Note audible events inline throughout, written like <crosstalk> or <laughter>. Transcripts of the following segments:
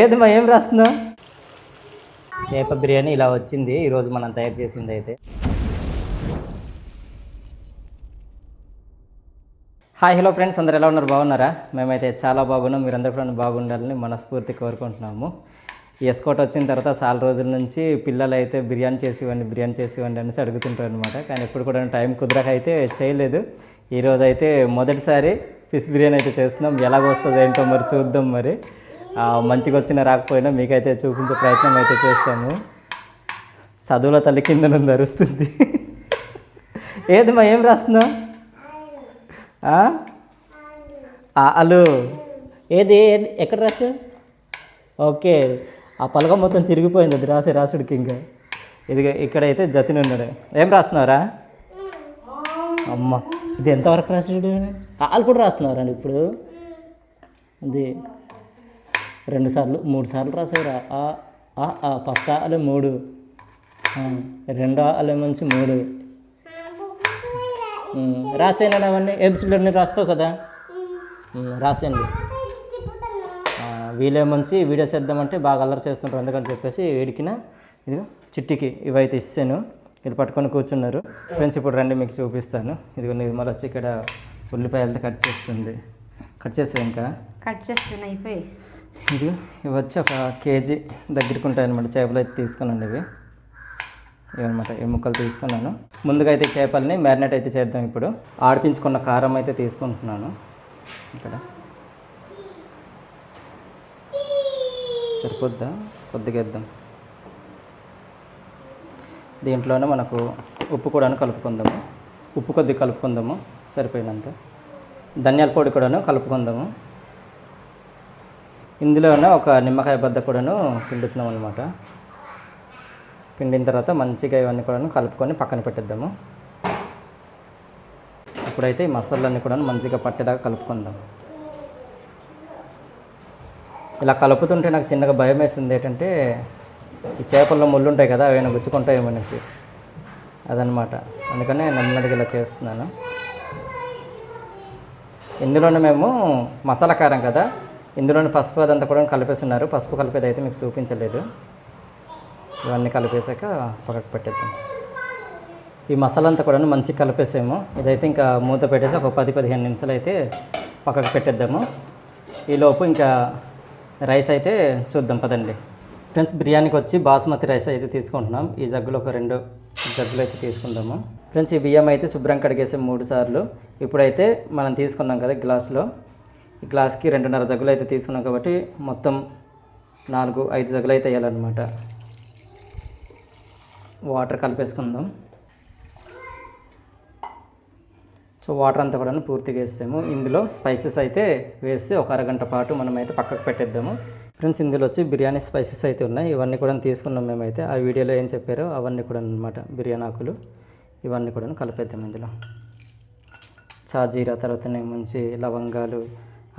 ఏది మా ఏం రాస్తున్నావు చేప బిర్యానీ ఇలా వచ్చింది. ఈరోజు మనం తయారు చేసింది అయితే. Hi hello friends. అందరు ఎలా ఉన్నారు? బాగున్నారా? మేమైతే చాలా బాగున్నాం. మీరందరూ కూడా బాగుండాలని మనస్ఫూర్తి కోరుకుంటున్నాము. ఎస్కోట్ వచ్చిన తర్వాత చాలా రోజుల నుంచి పిల్లలు అయితే బిర్యానీ చేసి ఇవ్వండి బిర్యానీ చేసి ఇవ్వండి అనేసి అడుగుతుంటారు అనమాట కానీ ఎప్పుడు కూడా టైం కుదరక అయితే చేయలేదు. ఈరోజు అయితే మొదటిసారి ఫిష్ బిర్యానీ అయితే చేస్తున్నాం. ఎలాగ వస్తుంది ఏంటో మరి చూద్దాం మరి. మంచిగా వచ్చినా రాకపోయినా మీకైతే చూపించే ప్రయత్నం అయితే చేస్తాము. చదువుల తల్లి కింద నుండి అరుస్తుంది. ఏది మా ఏం రాస్తున్నావు? అలు ఏది ఏది? ఎక్కడ రాసు ఓకే. ఆ పలక మొత్తం చిరిగిపోయింది అది రాసే రాసుడికి ఇంకా. ఇది ఇక్కడైతే జతిన్ ఉన్నాడు. ఏం రాస్తున్నారా అమ్మ ఇది ఎంతవరకు రాసాడు వాళ్ళు కూడా రాస్తున్నారండి ఇప్పుడు? అది. రెండు సార్లు మూడు సార్లు రాసారు ఆ ఆ, ఆ ఫస్ట్ అలే మూడు. రెండో అలే మంచి మూడు. రాసేనా అవన్నీ. ఎపిసోడ్లన్నీ రాస్తావు కదా? రాసేయండి. వీలే మంచి వీడియో చేద్దామంటే బాగా అల్లరి చేస్తుంటారు అందుకని చెప్పేసి వేడికిన ఇది చిట్టికి ఇవైతే ఇస్తాను వీళ్ళు పట్టుకొని కూర్చున్నారు. ఫ్రెండ్స్ ఇప్పుడు రండి మీకు చూపిస్తాను. ఇదిగో మళ్ళీ వచ్చి ఇక్కడ ఉల్లిపాయలతో కట్ చేస్తుంది. కట్ చేసావు ఇంకా? కట్ చేస్తాను అయిపోయి ఇది ఇవి వచ్చి ఒక కేజీ దగ్గరికి ఉంటాయి అనమాట చేపలు అయితే తీసుకున్నాను ఇవి. ఇవన్నమాట. ఈ ముక్కలు తీసుకున్నాను. ముందుగా అయితే చేపల్ని మ్యారినేట్ అయితే చేద్దాం ఇప్పుడు. ఆడిపించుకున్న కారం అయితే తీసుకుంటున్నాను. ఇక్కడ. సరిపోద్దా? కొద్దిగా వేద్దాం. దీంట్లోనే మనకు ఉప్పు కూడా కలుపుకుందాము. ఉప్పు కొద్దిగా కలుపుకుందాము. సరిపోయినంత. ధనియాల పొడి కూడాను కలుపుకుందాము. ఇందులోనే ఒక నిమ్మకాయ బద్ద కూడాను పిండుతున్నాం అనమాట పిండిన తర్వాత మంచిగా ఇవన్నీ కూడాను కలుపుకొని పక్కన పెట్టేద్దాము. ఇప్పుడైతే ఈ మసాలాన్ని కూడా మంచిగా పట్టేలాగా కలుపుకుందాం. ఇలా కలుపుతుంటే నాకు చిన్నగా భయం వేసింది ఏంటంటే ఈ చేపల్లో ముళ్ళు ఉంటాయి కదా అవి గుచ్చుకుంటాయేమనేసి అదనమాట అందుకనే నెమ్మదిగా ఇలా చేస్తున్నాను. ఇందులోనే మేము మసాలా కారం కదా ఇందులోని పసుపు అదంతా కూడా కలిపేస్తున్నారు. పసుపు కలిపేది అయితే మీకు చూపించలేదు. ఇవన్నీ కలిపేసాక పక్కకు పెట్టేద్దాం. ఈ మసాలా అంతా కూడా మంచిగా కలిపేసాము. ఇదైతే ఇంకా మూత పెట్టేసి ఒక పది పదిహేను నిమిషాలు అయితే పక్కకు పెట్టేద్దాము. ఈలోపు ఇంకా రైస్ అయితే చూద్దాం పదండి. ఫ్రెండ్స్ బిర్యానీకి వచ్చి బాస్మతి రైస్ అయితే తీసుకుంటున్నాం. ఈ జగ్గులో ఒక రెండు జగ్గులు అయితే తీసుకుందాము. ఫ్రెండ్స్ ఈ బియ్యం అయితే శుభ్రం కడిగేసాం మూడు సార్లు. ఇప్పుడైతే మనం తీసుకున్నాం కదా గ్లాసులో. ఈ గ్లాస్కి రెండున్నర జగ్గులు అయితే తీసుకున్నాం కాబట్టి మొత్తం నాలుగు ఐదు జగ్గులు అయితే వేయాలన్నమాట. వాటర్ కలిపేసుకుందాం. సో వాటర్ అంతా కూడా పూర్తిగా వేసాము ఇందులో స్పైసెస్ అయితే వేసి ఒక అరగంట పాటు మనమైతే పక్కకు పెట్టేద్దాము. ఫ్రెండ్స్ ఇందులో వచ్చి బిర్యానీ స్పైసెస్ అయితే ఉన్నాయి. ఇవన్నీ కూడా తీసుకున్నాం మేమైతే. ఆ వీడియోలో ఏం చెప్పారో అవన్నీ కూడా అనమాట బిర్యానీ ఆకులు ఇవన్నీ కూడా కలిపేద్దాం ఇందులో. చాజీరా తర్వాత మంచి లవంగాలు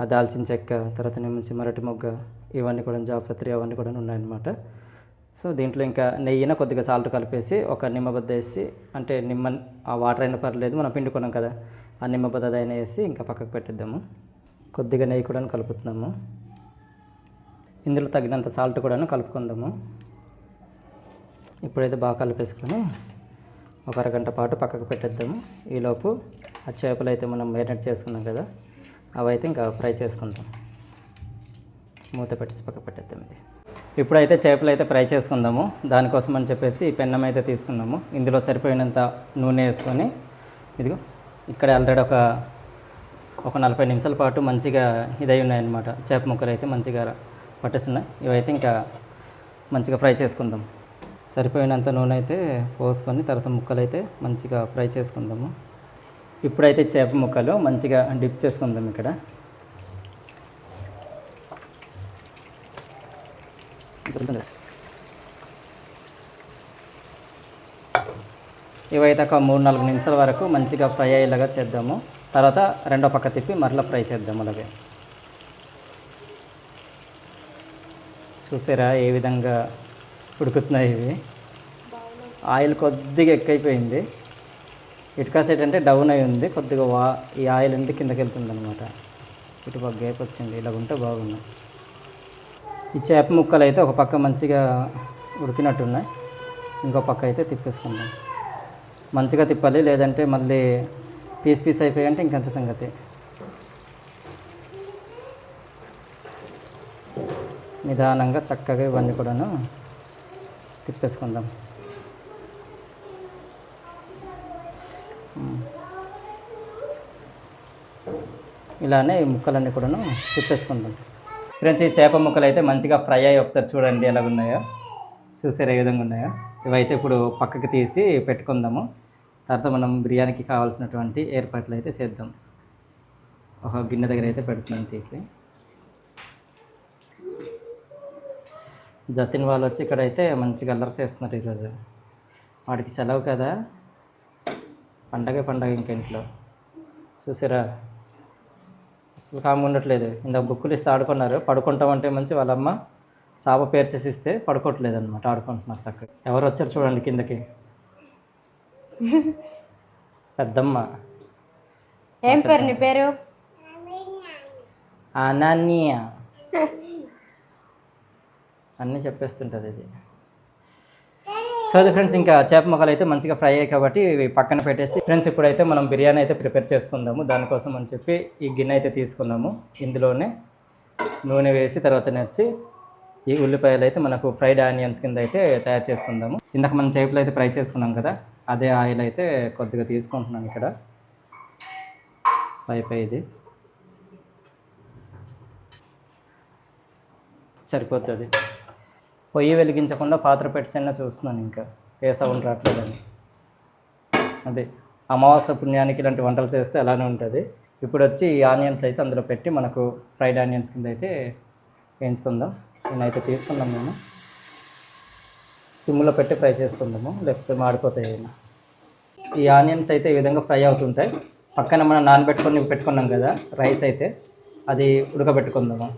ఆ దాల్చిన చెక్క తర్వాత నుంచి మరటి మొగ్గ ఇవన్నీ కూడా జాపత్రి అవన్నీ కూడా ఉన్నాయన్నమాట. సో దీంట్లో ఇంకా నెయ్యిన కొద్దిగా సాల్ట్ కలిపేసి ఒక నిమ్మబద్ద వేసి అంటే నిమ్మ ఆ వాటర్ అయినా పర్లేదు మనం పిండుకున్నాం కదా ఆ నిమ్మబద్ద అయినా వేసి ఇంకా పక్కకు పెట్టిద్దాము. కొద్దిగా నెయ్యి కూడా కలుపుతున్నాము. ఇందులో తగినంత సాల్ట్ కూడా కలుపుకుందాము. ఇప్పుడైతే బాగా కలిపేసుకొని ఒక అరగంట పాటు పక్కకు పెట్టేద్దాము. ఈలోపు ఆ చేపలు అయితే మనం మేరినేట్ చేసుకున్నాం కదా అవి అయితే ఇంకా ఫ్రై చేసుకుందాం. మూత పెట్టేసి పక్క పెట్టేద్దాం ఇది. ఇప్పుడైతే చేపలు అయితే ఫ్రై చేసుకుందాము. దానికోసం అని చెప్పేసి పెన్నం అయితే తీసుకున్నాము. ఇందులో సరిపోయినంత నూనె వేసుకొని ఇదిగో ఇక్కడ ఆల్రెడీ ఒక ఒక నలభై నిమిషాల పాటు మంచిగా ఇదై ఉన్నాయన్నమాట. చేప ముక్కలు అయితే మంచిగా పట్టేస్తున్నాయి ఇవైతే ఇంకా మంచిగా ఫ్రై చేసుకుందాం. సరిపోయినంత నూనె అయితే పోసుకొని తర్వాత ముక్కలు అయితే మంచిగా ఫ్రై చేసుకుందాము. ఇప్పుడైతే చేప ముక్కలు మంచిగా డిప్ చేసుకుందాం ఇక్కడ. ఇవైతే ఒక మూడు నాలుగు నిమిషాల వరకు మంచిగా ఫ్రై అయ్యేలాగా చేద్దాము. తర్వాత రెండో పక్క తిప్పి మరలా ఫ్రై చేద్దాము అలాగే. చూసారా ఏ విధంగా ఉడుకుతున్నాయి ఇవి? ఆయిల్ కొద్దిగా ఎక్కువైపోయింది. ఇటుకా అంటే డౌన్ అయి ఉంది కొద్దిగా వా ఈ ఆయిల్ అంటే కిందకి వెళ్తుంది అనమాట ఇటు పక్క గ్యాప్ వచ్చింది ఇలా ఉంటే బాగుంది ఈ చేప ముక్కలు అయితే ఒక పక్క మంచిగా ఉడికినట్టున్నాయి ఇంకో పక్క అయితే తిప్పేసుకుందాం. మంచిగా తిప్పాలి లేదంటే మళ్ళీ పీస్ పీస్ అయిపోయాయంటే ఇంకంత సంగతి. నిదానంగా చక్కగా ఇవన్నీ కూడాను తిప్పేసుకుందాం. ఇలానే ఈ ముక్కలన్నీ కూడాను తిప్పేసుకుందాం. ఫ్రెండ్స్ ఈ చేప ముక్కలు అయితే మంచిగా ఫ్రై అయ్యి ఒకసారి చూడండి ఎలా ఉన్నాయో. చూసారు ఏ విధంగా ఉన్నాయో. ఇవైతే ఇప్పుడు పక్కకి తీసి పెట్టుకుందాము. తర్వాత మనం బిర్యానీకి కావాల్సినటువంటి ఏర్పాట్లు అయితే చేద్దాం. ఒక గిన్నె దగ్గర అయితే పెడుతున్నాం తీసి. జతిన్ వాళ్ళు వచ్చి ఇక్కడైతే మంచిగా అల్లరి చేస్తున్నారు ఈరోజు. వాడికి సెలవు కదా. పండగ పండగ ఇంక ఇంట్లో చూసారా? అసలు కామ్గా ఉండట్లేదు. ఇంత బుక్కులు ఇస్తే ఆడుకున్నారు. పడుకుంటామంటే మంచి వాళ్ళమ్మ చాప పేరు చేసి ఇస్తే పడుకోవట్లేదు అనమాట ఆడుకుంటున్నారు చక్కగా. ఎవరు వచ్చారు చూడండి కిందకి. పెద్దమ్మ. ఏం పేరు నీ పేరు? అనన్య. అన్నీ చెప్పేస్తుంటుంది ఇది. సో అది ఫ్రెండ్స్ ఇంకా చేప మొక్కలు అయితే మంచిగా ఫ్రై అయ్యాయి కాబట్టి ఇవి పక్కన పెట్టేసి ఫ్రెండ్స్ ఇప్పుడైతే మనం బిర్యానీ అయితే ప్రిపేర్ చేసుకుందాము. దానికోసం అని చెప్పి ఈ గిన్నె అయితే తీసుకున్నాము. ఇందులోనే నూనె వేసి తర్వాత వచ్చి ఈ ఉల్లిపాయలు అయితే మనకు ఫ్రైడ్ ఆనియన్స్ కింద అయితే తయారు చేసుకుందాము. ఇందాక మనం చేపలు అయితే ఫ్రై చేసుకున్నాం కదా అదే ఆయిల్ అయితే కొద్దిగా తీసుకుంటున్నాను ఇక్కడ. పై ఇది. సరిపోతుంది. పొయ్యి వెలిగించకుండా పాత్ర పెట్టిన చూస్తున్నాను ఇంకా. ఏ సౌండ్ రావట్లేదని. అదే అమావాస్య పుణ్యానికి ఇలాంటి వంటలు చేస్తే అలానే ఉంటుంది. ఇప్పుడు వచ్చి ఈ ఆనియన్స్ అయితే అందులో పెట్టి మనకు ఫ్రైడ్ ఆనియన్స్ కింద అయితే వేయించుకుందాం. నేనైతే తీసుకుందాం మేము సిమ్లో పెట్టి ఫ్రై చేసుకుందాము లేకపోతే మాడిపోతాయి ఈ ఆనియన్స్ అయితే ఈ విధంగా ఫ్రై అవుతుంటాయి. పక్కన మనం నానబెట్టుకొని పెట్టుకున్నాం కదా రైస్ అయితే. అది ఉడకబెట్టుకుందాము.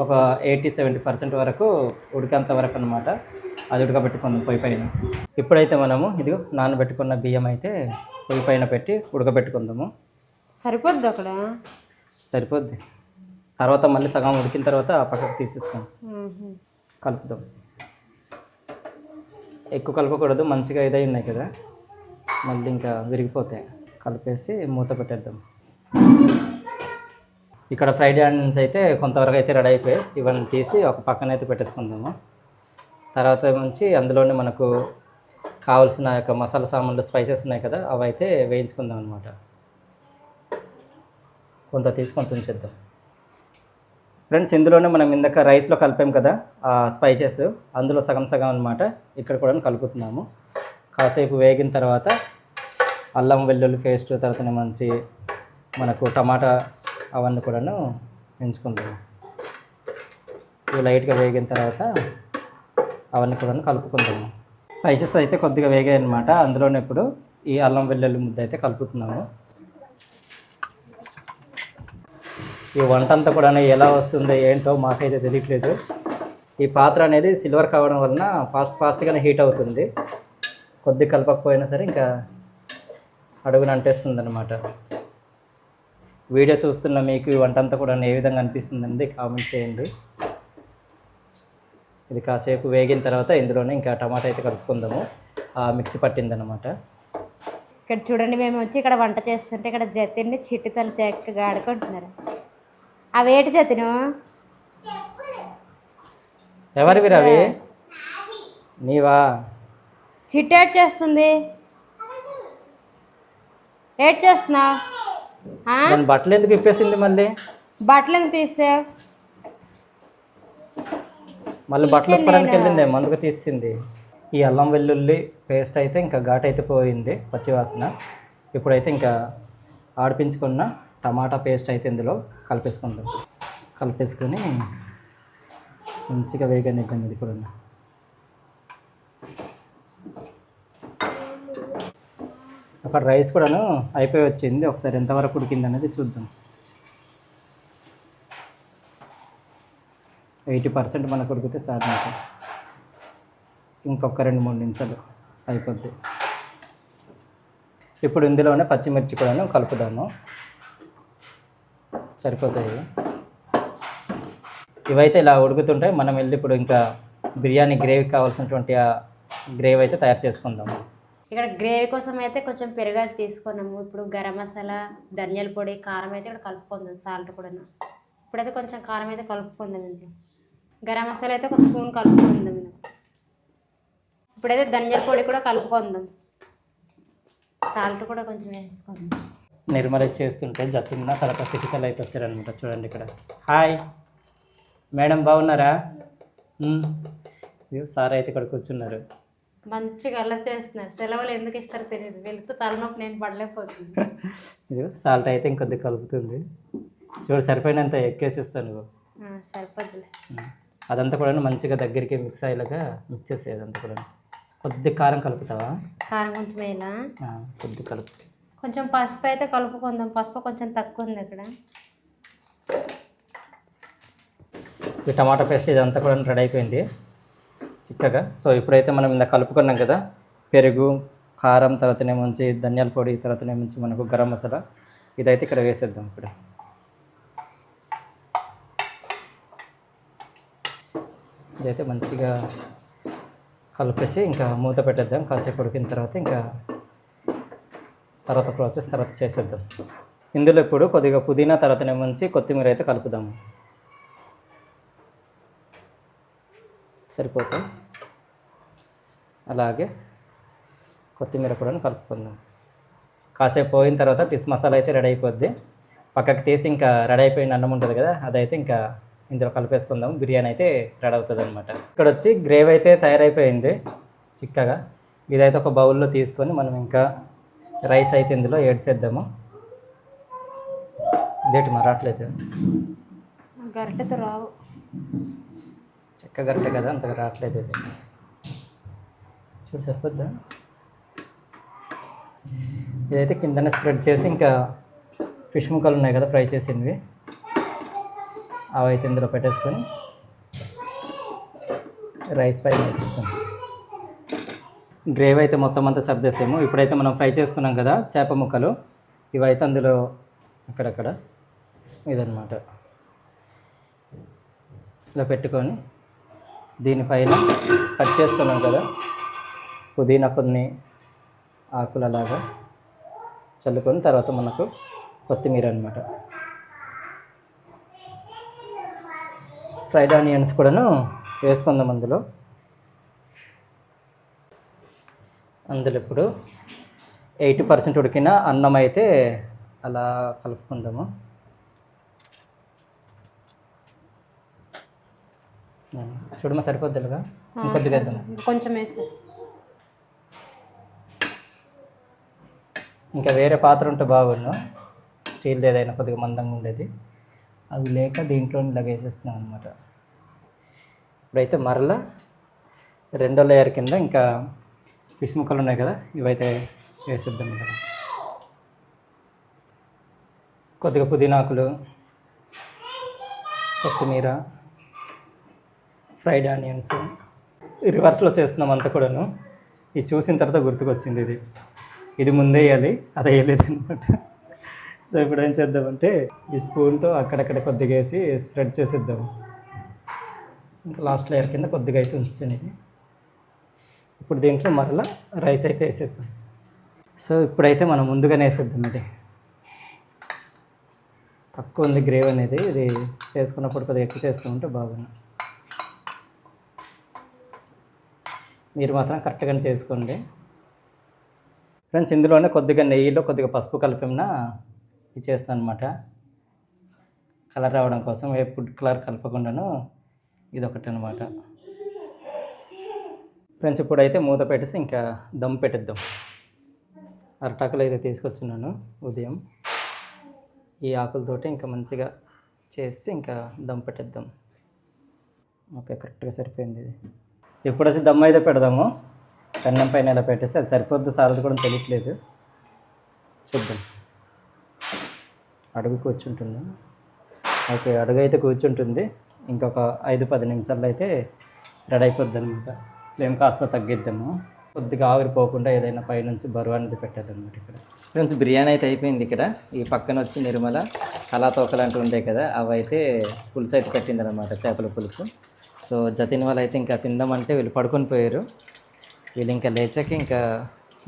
ఒక ఎయిటీ సెవెంటీ పర్సెంట్ వరకు ఉడికేంత వరకు అనమాట అది ఉడకబెట్టుకుందాం పొయ్యి పైన. ఇప్పుడైతే మనము ఇది నానబెట్టుకున్న బియ్యం అయితే పొయ్యి పైన పెట్టి ఉడకబెట్టుకుందాము. సరిపోద్ది అక్కడ? సరిపోద్ది. తర్వాత మళ్ళీ సగం ఉడికిన తర్వాత ఆ పక్కకు తీసేస్తాం. కలుపుదాం. ఎక్కువ కలపకూడదు మంచిగా ఇదై ఉన్నాయి కదా. మళ్ళీ ఇంకా విరిగిపోతాయి. కలిపేసి మూత పెట్టేద్దాం. ఇక్కడ ఫ్రైడ్ ఆనియన్స్ అయితే కొంతవరకు అయితే రెడీ అయిపోయాయి. ఇవన్నీ తీసి ఒక పక్కన అయితే పెట్టేసుకుందాము. తర్వాత నుంచి అందులోనే మనకు కావాల్సిన యొక్క మసాలా సామాన్లు స్పైసెస్ ఉన్నాయి కదా అవి అయితే వేయించుకుందాం అనమాట కొంత తీసుకొని ఉంచేద్దాం ఫ్రెండ్స్ ఇందులోనే మనం ఇందాక రైస్లో కలిపాం కదా ఆ స్పైసెస్. అందులో సగం సగం అనమాట ఇక్కడ కూడా కలుపుతున్నాము. కాసేపు వేగిన తర్వాత అల్లం వెల్లుల్లి పేస్ట్ తర్వాత మంచి మనకు టమాటా అవన్నీ కూడాను ఎంచుకుందాము. ఇవి లైట్గా వేగిన తర్వాత అవన్నీ కూడా కలుపుకుందాము. స్పైసెస్ అయితే కొద్దిగా వేగాయి అనమాట అందులోనే ఇప్పుడు ఈ అల్లం వెల్లుల్లి ముద్ద అయితే కలుపుతున్నాము. ఈ వంట అంతా కూడా ఎలా వస్తుందో ఏంటో మాకైతే తెలియట్లేదు. ఈ పాత్ర అనేది సిల్వర్ కావడం వలన ఫాస్ట్ ఫాస్ట్గానే హీట్ అవుతుంది. కొద్ది కలపకపోయినా సరే ఇంకా అడుగున అంటేస్తుంది అనమాట వీడియో చూస్తున్న మీకు ఈ వంట అంతా కూడా ఏ విధంగా అనిపిస్తుందండి కామెంట్ చేయండి. ఇది కాసేపు వేగిన తర్వాత ఇందులోనే ఇంకా టమాటా అయితే కలుపుకుందాము. ఆ మిక్సీ పట్టిందనమాట ఇక్కడ చూడండి మేము వచ్చి ఇక్కడ వంట చేస్తుంటే ఇక్కడ జతిన్ని చిట్టి తల చక్కగా ఆడుకుంటున్నారు అవేటి జతిను? ఎవరివి రవి? నీవా? చిట్టి ఏటి చేస్తుంది. ఏటి చేస్తున్నావు? బట్టలు ఎందుకు ఇప్పేసింది మళ్ళీ? బట్టలు ఎందుకు తీసావు? మళ్ళీ బట్టలు ఉత్పడానికి వెళ్ళింది మందుకు తీసింది. ఈ అల్లం వెల్లుల్లి పేస్ట్ అయితే ఇంకా ఘాట్ అయితే పోయింది పచ్చివాసన. ఇప్పుడైతే ఇంకా ఆడిపించుకున్న టమాటా పేస్ట్ అయితే ఇందులో కలిపేసుకుందాం. కలిపేసుకొని మంచిగా వేగనిద్దాం ఇది కూడా. అక్కడ రైస్ కూడాను అయిపోయి వచ్చింది. ఒకసారి ఎంతవరకు ఉడికింది అనేది చూద్దాం. ఎయిటీ పర్సెంట్ మనకు ఉడికితే చాలు ఇంకొక రెండు మూడు నిమిషాలు అయిపోద్ది. ఇప్పుడు ఇందులోనే పచ్చిమిర్చి కూడాను కలుపుదాము. సరిపోతాయి. ఇవైతే ఇలా ఉడుకుతుంటాయి మనం వెళ్ళి ఇప్పుడు ఇంకా బిర్యానీ గ్రేవీకి కావాల్సినటువంటి ఆ గ్రేవీ అయితే తయారు చేసుకుందాం ఇక్కడ గ్రేవీ కోసం అయితే కొంచెం పెరుగు అది తీసుకున్నాము. ఇప్పుడు గరం మసాలా ధనియాల పొడి కారం అయితే ఇక్కడ కలుపుకుందాం సాల్ట్ కూడా. ఇప్పుడైతే కొంచెం కారం అయితే కలుపుకుందాం ఇంట్లో. గరం మసాలా అయితే ఒక స్పూన్ కలుపుకుందాం ఇప్పుడైతే ధనియాల పొడి కూడా కలుపుకుందాం. సాల్ట్ కూడా కొంచెం వేసుకుందాం నిర్మల చేస్తుంటే జతున్న తర్వాత సిటికల్ అయితే వచ్చారనమాట చూడండి ఇక్కడ. హాయ్. మేడం బాగున్నారా? సార్ అయితే ఇక్కడ కూర్చున్నారు. మంచిగా అల్లరి చేస్తున్నారు సెలవులు ఎందుకు ఇస్తారో తెలియదు వెళ్తూ తలనొప్పి నేను పడలేకపోతుంది. <laughs> సాల్ట్ అయితే ఇంకొద్ది కలుపుతుంది. చూడు సరిపోయినంత ఎక్కేసిస్తాను మ్మ్. అదంతా కూడా మంచిగా దగ్గరికి మిక్స్ అయ్యేలాగా మిక్స్ చేసేది అదంతా కూడా కొద్ది కారం కలుపుతావా? కారం కొంచెం వేయాలా ఆ, కొద్ది కలుపు. కొంచెం పసుపు అయితే కలుపుకుందాం. పసుపు కొంచెం తక్కువ ఉంది ఇక్కడ. ఈ టమాటా పేస్ట్ ఇదంతా కూడా రెడీ అయిపోయింది. చిక్కగా. సో ఇప్పుడైతే మనం ఇంత కలుపుకున్నాం కదా పెరుగు కారం తర్వాతనేముంచి ధనియాల పొడి తర్వాతనేముంచి మనకు గరం మసాలా. ఇదైతే ఇక్కడ వేసేద్దాం ఇప్పుడు. ఇదైతే మంచిగా కలిపేసి ఇంకా మూత పెట్టేద్దాం. కాసేపు ఉడికిన తర్వాత ఇంకా తర్వాత ప్రాసెస్ తర్వాత చేసేద్దాం. ఇందులో ఇప్పుడు కొద్దిగా పుదీనా తర్వాతనేముంచి కొత్తిమీర అయితే కలుపుదాము సరిపోతాయి అలాగే కొత్తిమీర కూడా కలుపుకుందాం. కాసేపు పోయిన తర్వాత పిస్ మసాలా అయితే రెడీ అయిపోద్ది. పక్కకు తీసి ఇంకా రెడీ అయిపోయిన అన్నం ఉంటుంది కదా అదైతే ఇంకా ఇందులో కలిపేసుకుందాం. బిర్యానీ అయితే రెడీ అవుతుంది అనమాట ఇక్కడ వచ్చి గ్రేవ్ అయితే తయారైపోయింది చిక్కగా. ఇదైతే ఒక బౌల్లో తీసుకొని మనం ఇంకా రైస్ అయితే ఇందులో ఏడ్చేద్దాము ఇదేంటి మరాట్లేదు గరిటెతో రావు. లెక్క కరెక్టే కదా? అంతగా రావట్లేదు ఇది. చూడు సరిపోద్దా? ఇదైతే కిందనే స్ప్రెడ్ చేసి ఇంకా ఫిష్ ముక్కలు ఉన్నాయి కదా ఫ్రై చేసినవి అవి అయితే ఇందులో పెట్టేసుకొని రైస్ పైన వేసేద్దాం. గ్రేవీ అయితే మొత్తం అంతా సర్దేసాము. ఇప్పుడైతే మనం ఫ్రై చేసుకున్నాం కదా చేప ముక్కలు. ఇవైతే అందులో అక్కడక్కడ ఇదన్నమాట. ఇలా పెట్టుకొని దీనిపైన కట్ చేసుకున్నాం కదా. పుదీనా కొన్ని ఆకులలాగా చల్లుకొని తర్వాత మనకు కొత్తిమీర అనమాట ఫ్రైడ్ ఆనియన్స్ కూడాను వేసుకుందాం అందులో. అందులో ఇప్పుడు ఎయిటీ పర్సెంట్ ఉడికిన అన్నం అయితే అలా కలుపుకుందాము. చూడమా సరిపోద్దిగా ఇంకొద్దిగా వేద్దాం. కొంచెం వేసి. ఇంకా వేరే పాత్ర ఉంటే బాగుండు. స్టీల్ది ఏదైనా కొద్దిగా మందంగా ఉండేది. అవి లేక దీంట్లో ఇలాగ వేసేస్తున్నాం అనమాట ఇప్పుడైతే మరలా రెండో లేయర్ కింద ఇంకా ఫిష్ ముక్కలు ఉన్నాయి కదా ఇవైతే వేసేద్దాం ఇక్కడ కొద్దిగా పుదీనాకులు కొత్తిమీర ఫ్రైడ్ ఆనియన్స్. రివర్స్లో చేస్తున్నాం అంతా కూడాను. ఇది చూసిన తర్వాత గుర్తుకొచ్చింది ఇది. ఇది ముందే వేయాలి అది వేయలేదు అనమాట సో ఇప్పుడు ఏం చేద్దామంటే ఈ స్పూన్తో అక్కడక్కడ కొద్దిగా వేసి స్ప్రెడ్ చేసేద్దాం. ఇంకా లాస్ట్ లేయర్ కింద కొద్దిగా అయితే ఉంచుతాను ఇది. ఇప్పుడు దీంట్లో మరలా రైస్ అయితే వేసేద్దాం. సో ఇప్పుడైతే మనం ముందుగానే వేసేద్దాం ఇది. తక్కువ ఉంది గ్రేవ్ అనేది. ఇది చేసుకున్నప్పుడు కొద్దిగా ఎక్కువ చేసుకుంటే బాగుంది మీరు మాత్రం కరెక్ట్గానే చేసుకోండి. ఫ్రెండ్స్ ఇందులోనే కొద్దిగా నెయ్యిలో కొద్దిగా పసుపు కలిపిన ఇది చేస్తాను అనమాట కలర్ రావడం కోసం ఏ ఫుడ్ కలర్ కలపకుండాను ఇది ఒకటి అనమాట ఫ్రెండ్స్ ఇప్పుడైతే మూత పెట్టేసి ఇంకా దమ్ పెట్టిద్దాం. అరటాకులు అయితే తీసుకొచ్చున్నాను ఉదయం. ఈ ఆకులతోటి ఇంకా మంచిగా చేసి ఇంకా దమ్ పెట్టిద్దాం. ఓకే కరెక్ట్గా సరిపోయింది ఇది. ఇప్పుడు వచ్చి దమ్ అయితే పెడదాము. కన్నం పైన ఇలా పెట్టేసి అది సరిపోద్ది సారది కూడా తెలియట్లేదు. చూద్దాం. అడుగు కూర్చుంటుంది. ఓకే అడుగు అయితే కూర్చుంటుంది. ఇంకొక ఐదు పది నిమిషాల్లో అయితే రెడీ అయిపోద్ది అనమాట ఫ్లేమ్ కాస్త తగ్గిద్దాము. కొద్దిగా ఆవిరిపోకుండా ఏదైనా పైనుంచి బరువు అనేది పెట్టాలన్నమాట ఇక్కడ. ఫ్రెండ్స్ బిర్యానీ అయితే అయిపోయింది ఇక్కడ. ఈ పక్కన వచ్చి నిర్మల కళాతోకలు అంటూ ఉంటాయి కదా అవి అయితే పులుసు అయితే పెట్టిందనమాట చేపల పులుసు. సో జతిన్ వాళ్ళు అయితే ఇంకా తిందామంటే వీళ్ళు పడుకొని పోయారు. వీళ్ళు ఇంకా లేచాక ఇంకా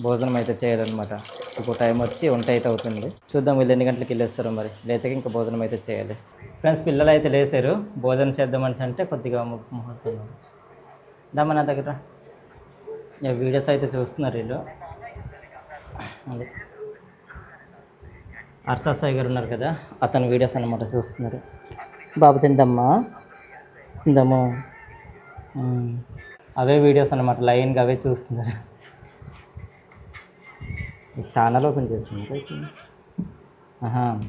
భోజనం అయితే చేయాలన్నమాట. ఇప్పుడు టైం వచ్చి వంట అయితే అవుతుంది. చూద్దాం వీళ్ళు ఎన్ని గంటలకు వెళ్ళేస్తారో మరి. లేచాక ఇంకా భోజనం అయితే చేయాలి. ఫ్రెండ్స్ పిల్లలు అయితే లేచారు భోజనం చేద్దామని అంటే కొద్దిగా ముహూర్తం. దమ్మ నా దగ్గర వీడియోస్ అయితే చూస్తున్నారు వీళ్ళు. అదే. అర్సా సాయి గారు ఉన్నారు కదా అతని వీడియోస్ అన్నమాట చూస్తున్నారు. బాబు తిందమ్మా. ఉమ్. అవే వీడియోస్ అన్నమాట లైన్గా అవే చూస్తున్నారు. ఛానల్ ఓపెన్ చేస్తున్నారు ఆహా.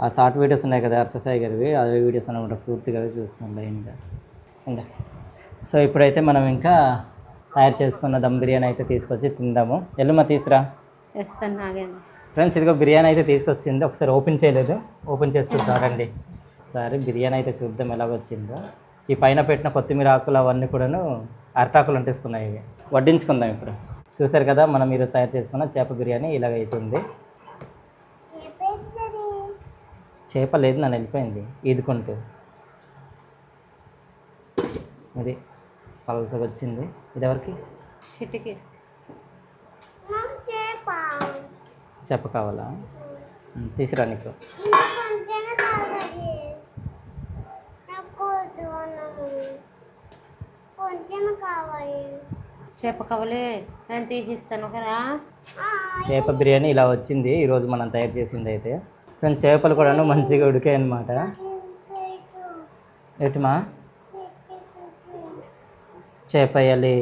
ఆ షార్ట్ వీడియోస్ ఉన్నాయి కదా అర్సా సాయి గారివి అవే వీడియోస్ అనమాట పూర్తిగా అవే చూస్తున్నాం లైన్గా. ఇంకా. సో ఇప్పుడైతే మనం ఇంకా తయారు చేసుకున్న దమ్ బిర్యానీ అయితే తీసుకొచ్చి తిందాము. ఎల్లుమ తీసుకురా. ఫ్రెండ్స్ ఇదిగో బిర్యానీ అయితే తీసుకొచ్చింది. ఒకసారి ఓపెన్ చేయలేదు. ఓపెన్ చేసి చూద్దామండి ఒకసారి బిర్యానీ అయితే చూద్దాం ఎలాగొచ్చిందో. ఈ పైన పెట్టిన కొత్తిమీర ఆకులు అవన్నీ కూడాను అరటాకులు అంటేసుకున్నాయి ఇవి. వడ్డించుకుందాం ఇప్పుడు. చూసారు కదా మనం మీరు తయారు చేసుకున్న చేప బిర్యానీ ఇలాగ అవుతుంది చేప లేదు నన్ను వెళ్ళిపోయింది. ఈదుకుంటూ. ఇది పలసగా వచ్చింది. ఇది ఎవరికి? చెప్ప కావాలా. తీసురా నీకు. కొంచెం కావాలి. చేప కవలే నేను తీసిస్తాను ఒకరా చేప బిర్యానీ ఇలా వచ్చింది ఈరోజు మనం తయారు చేసింది అయితే ఫ్రెండ్స్ చేపలు కూడాను మంచిగా ఉడికాయి అనమాట ఏటిమా? చేప వేయాలి.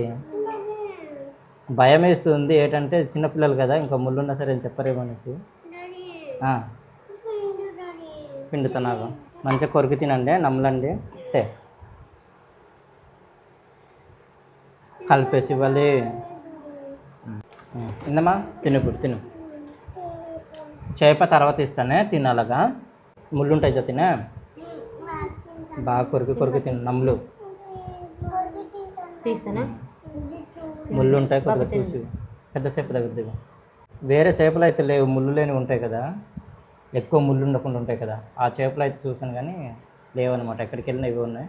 భయం వేస్తుంది ఏంటంటే చిన్నపిల్లలు కదా ఇంకా ముళ్ళున్నా సరే అని చెప్పరేమో అనేసి. ఆ, పిండుతున్నాను మంచిగా కొరికి తినండి నమ్మలండి. తే. కలిపేసి ఇవ్వాలి తిందమ్మా తిను ఇప్పుడు తిను. చేప తర్వాత ఇస్తానే తినాలగా. ముళ్ళు ఉంటాయి జతినే బాగా కొరికి కొరికి తిను నమ్ములు. తీస్తానా? ముళ్ళు ఉంటాయి కొద్దిగా చూసి. పెద్ద చేప దగ్గర దిగు. వేరే చేపలు అయితే లేవు ముళ్ళు లేని ఉంటాయి కదా. ఎక్కువ ముళ్ళు ఉండకుండా ఉంటాయి కదా. ఆ చేపలు అయితే చూసాను కానీ లేవన్నమాట. ఎక్కడికి వెళ్ళినా ఇవి ఉన్నాయి.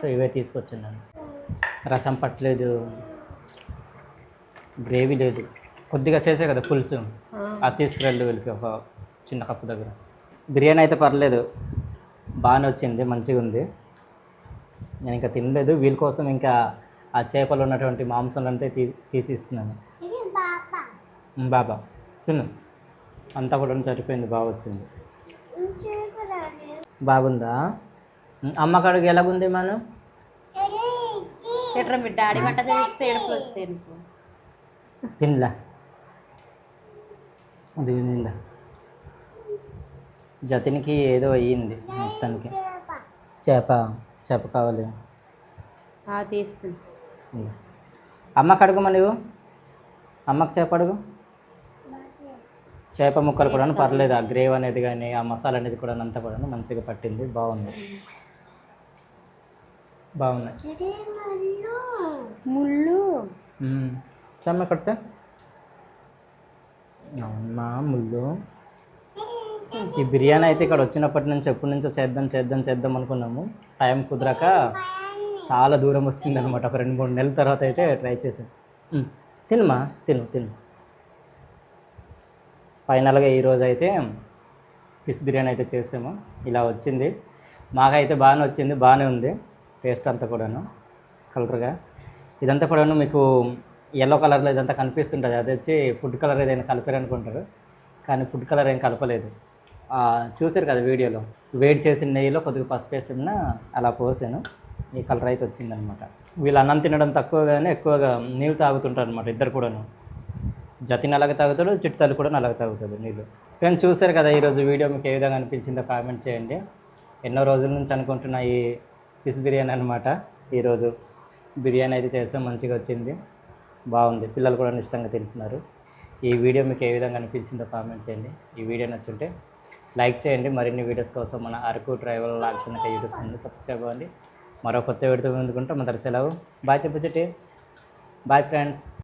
సో ఇవే తీసుకొచ్చాను నేను. రసం పట్టలేదు. గ్రేవీ లేదు. కొద్దిగా చేసే కదా పులుసు. అది తీసుకురండి వీళ్ళకి ఒక చిన్న కప్పు దగ్గర. బిర్యానీ అయితే పర్లేదు. బాగానే వచ్చింది మంచిగా ఉంది. నేను ఇంకా తినలేదు. వీళ్ళ కోసం ఇంకా ఆ చేపలు ఉన్నటువంటి మాంసం అంతా తీ తీసి ఇస్తున్నాను ఇది బాబా. తిను. అంతా కూడా సరిపోయింది బాగా వచ్చింది. బాగుందా? అమ్మ ఎలాగుంది మనం? ఎట్రా మీ డాడీ వంట చేస్తే ఏడుపులు వస్తాయి నీకు. తినలా. అది తిందా? జతినికి ఏదో అయ్యింది మొత్తానికి. చేప చేప కావాలి. ఉందా. అమ్మకి అడుగుమా నువ్వు. అమ్మకి చేప అడుగు. చేప ముక్కలు కూడా పర్లేదు. ఆ గ్రేవ్ అనేది కానీ ఆ మసాలా అనేది కూడా అంతా కూడా మంచిగా పట్టింది. బాగుంది. బాగున్నాయి. మళ్ళు. ముళ్ళు. మ్మ్. చెమ్మ కడితే. అవునా ముళ్ళు. ఈ బిర్యానీ అయితే ఇక్కడ వచ్చినప్పటి నుంచి ఎప్పటి నుంచో చేద్దాం చేద్దాం చేద్దాం అనుకున్నాము. టైం కుదరక చాలా దూరం వచ్చింది అనమాట ఒక రెండు మూడు నెలల తర్వాత అయితే ట్రై మ్మ్. తినుమా తిను తిను. ఫైనల్గా ఈరోజు అయితే ఫిష్ బిర్యానీ అయితే చేసాము. ఇలా వచ్చింది. మాకైతే బాగానే వచ్చింది బాగానే ఉంది. పేస్ట్ అంతా కూడాను కలర్గా. ఇదంతా కూడాను మీకు ఎల్లో కలర్లో ఇదంతా కనిపిస్తుంటుంది. అది వచ్చి ఫుడ్ కలర్ ఏదైనా కలిపారు అనుకుంటారు కానీ ఫుడ్ కలర్ ఏం కలపలేదు. చూసారు కదా వీడియోలో. వేడి చేసిన నెయ్యిలో కొద్దిగా పసుపు వేసిన అలా పోసాను. ఈ కలర్ అయితే వచ్చిందనమాట. వీళ్ళు అన్నం తినడం తక్కువగానే ఎక్కువగా నీళ్ళు తాగుతుంటారు అనమాట ఇద్దరు కూడాను. జతిన్ అలాగే తాగుతాడు చిట్టుతల్లి కూడా అలాగే తాగుతుంది నీళ్ళు. ఫ్రెండ్స్ చూసారు కదా ఈరోజు వీడియో మీకు ఏ విధంగా అనిపించిందో కామెంట్ చేయండి. ఎన్నో రోజుల నుంచి అనుకుంటున్న ఈ ఫిష్ బిర్యానీ అనమాట ఈరోజు బిర్యానీ అయితే చేసాం మంచిగా వచ్చింది. బాగుంది. పిల్లలు కూడా ఇష్టంగా తింటున్నారు. ఈ వీడియో మీకు ఏ విధంగా అనిపించిందో కామెంట్ చేయండి. ఈ వీడియో నచ్చుంటే లైక్ చేయండి. మరిన్ని వీడియోస్ కోసం మన అరకు ట్రైవల్ లాగ్స్ అనే యూట్యూబ్ ఛానల్ సబ్స్క్రైబ్ అవ్వండి. మరో కొత్త వీడితో ముందుకుంటే. మన సెలవు. బాయ్ చెప్పు చెట్టి. Bye friends.